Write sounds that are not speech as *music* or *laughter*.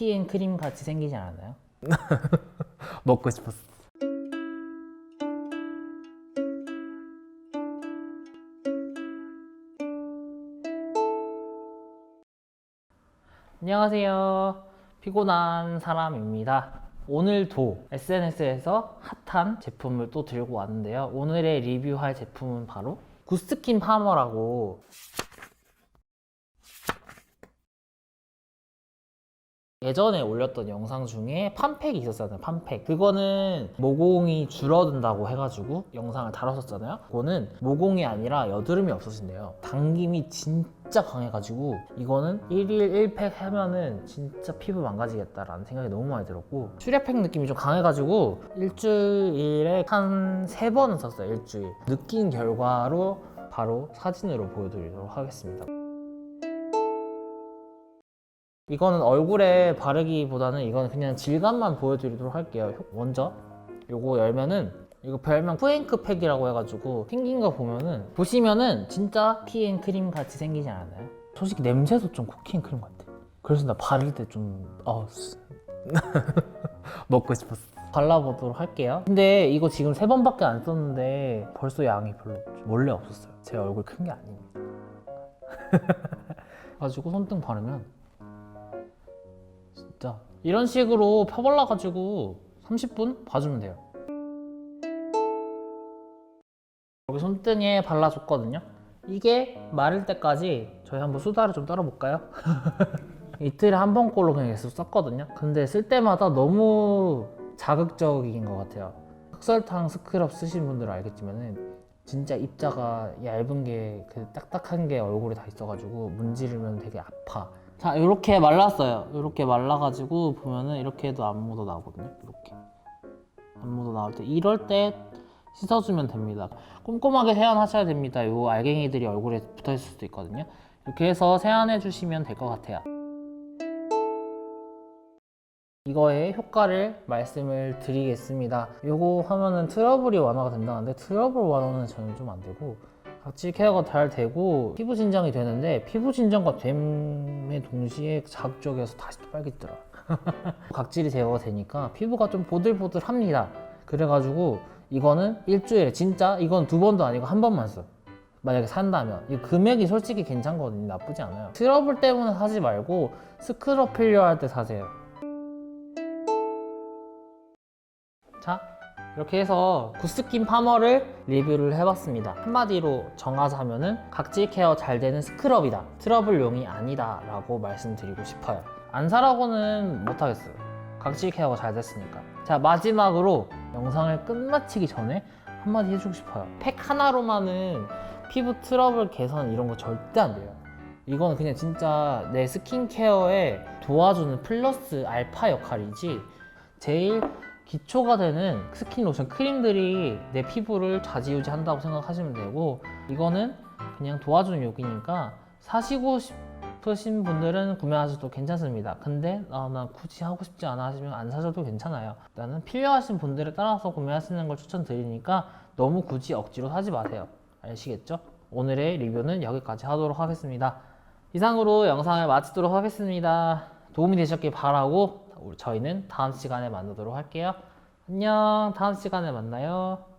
피앤크림 같이 생기지 않았나요? *laughs* 먹고 싶었어. 안녕하세요. 피곤한 사람입니다. 오늘도 SNS에서 핫한 제품을 또 들고 왔는데요. 오늘의 리뷰할 제품은 바로 구스킨 파머라고 예전에 올렸던 영상 중에 팜팩이 있었잖아요 팜팩. 그거는 모공이 줄어든다고 해가지고 영상을 다뤘었잖아요. 그거는 모공이 아니라 여드름이 없어진대요. 당김이 진짜 강해가지고 이거는 1일 1팩 하면은 진짜 피부 망가지겠다라는 생각이 너무 많이 들었고 슈레팩 느낌이 좀 강해가지고 일주일에 한 세 번은 썼어요 일주일. 느낀 결과로 바로 사진으로 보여드리도록 하겠습니다 이거는 얼굴에 바르기보다는 이거는 그냥 질감만 보여드리도록 할게요. 먼저 요거 열면은 이거 별명 푸앤크 팩이라고 해가지고 생긴 거 보면은 보시면은 진짜 피앤 크림 같이 생기지 않았나요? 솔직히 냄새도 좀 쿠키앤크림 같아. 그래서 나 바를 때좀 어, *laughs* 먹고 싶었어. 발라보도록 할게요. 근데 이거 지금 세 번밖에 안 썼는데 벌써 양이 별로. 원래 없었어요. 제 얼굴 큰 게 아닙니다. *laughs* 가지고 손등 바르면 진짜 이런 식으로 펴발라가지고 30분 봐주면 돼요. 여기 손등에 발라줬거든요. 이게 마를 때까지 저희 한번 수다를 좀 떨어볼까요? *laughs* 이틀에 한 번꼴로 그냥 계속 썼거든요. 근데 쓸 때마다 너무 자극적인 것 같아요. 흑설탕 스크럽 쓰신 분들은 알겠지만은 진짜 입자가 얇은 게 그 딱딱한 게 얼굴에 다 있어가지고 문지르면 되게 아파. 자 이렇게 말랐어요. 이렇게 말라가지고 보면은 이렇게 해도 안 묻어 나오거든요. 이렇게 안 묻어 나올 때 이럴 때 씻어주면 됩니다. 꼼꼼하게 세안하셔야 됩니다. 요 알갱이들이 얼굴에 붙어 있을 수도 있거든요. 이렇게 해서 세안해 주시면 될 것 같아요. 이거의 효과를 말씀을 드리겠습니다. 요거 하면은 트러블이 완화가 된다는데 트러블 완화는 저는 좀 안 되고 각질 케어가 잘 되고 피부 진정이 되는데 피부 진정과 됨에 동시에 자극적이어서 다시 또 빨개지더라고요. *laughs* 각질이 제거가 되니까 피부가 좀 보들보들합니다. 그래가지고 이거는 일주일에 진짜 이건 두 번도 아니고 한 번만 써. 만약에 산다면 이 금액이 솔직히 괜찮거든요. 나쁘지 않아요. 트러블 때문에 사지 말고 스크럽 필요할 때 사세요. 자, 이렇게 해서 구스킨 파머를 리뷰를 해봤습니다. 한마디로 정하자면은 각질 케어 잘 되는 스크럽이다. 트러블용이 아니다. 라고 말씀드리고 싶어요. 안 사라고는 못하겠어요. 각질 케어가 잘 됐으니까. 자, 마지막으로 영상을 끝마치기 전에 한마디 해주고 싶어요. 팩 하나로만은 피부 트러블 개선 이런 거 절대 안 돼요. 이거는 그냥 진짜 내 스킨케어에 도와주는 플러스 알파 역할이지 제일 기초가 되는 스킨 로션 크림들이 내 피부를 좌지우지 한다고 생각하시면 되고 이거는 그냥 도와주는 욕이니까 사시고 싶으신 분들은 구매하셔도 괜찮습니다. 근데 아, 나 굳이 하고 싶지 않아 하시면 안 사셔도 괜찮아요. 나는 필요하신 분들에 따라서 구매하시는 걸 추천드리니까 너무 굳이 억지로 사지 마세요. 아시겠죠? 오늘의 리뷰는 여기까지 하도록 하겠습니다. 이상으로 영상을 마치도록 하겠습니다. 도움이 되셨길 바라고 저희는 다음 시간에 만나도록 할게요. 안녕. 다음 시간에 만나요.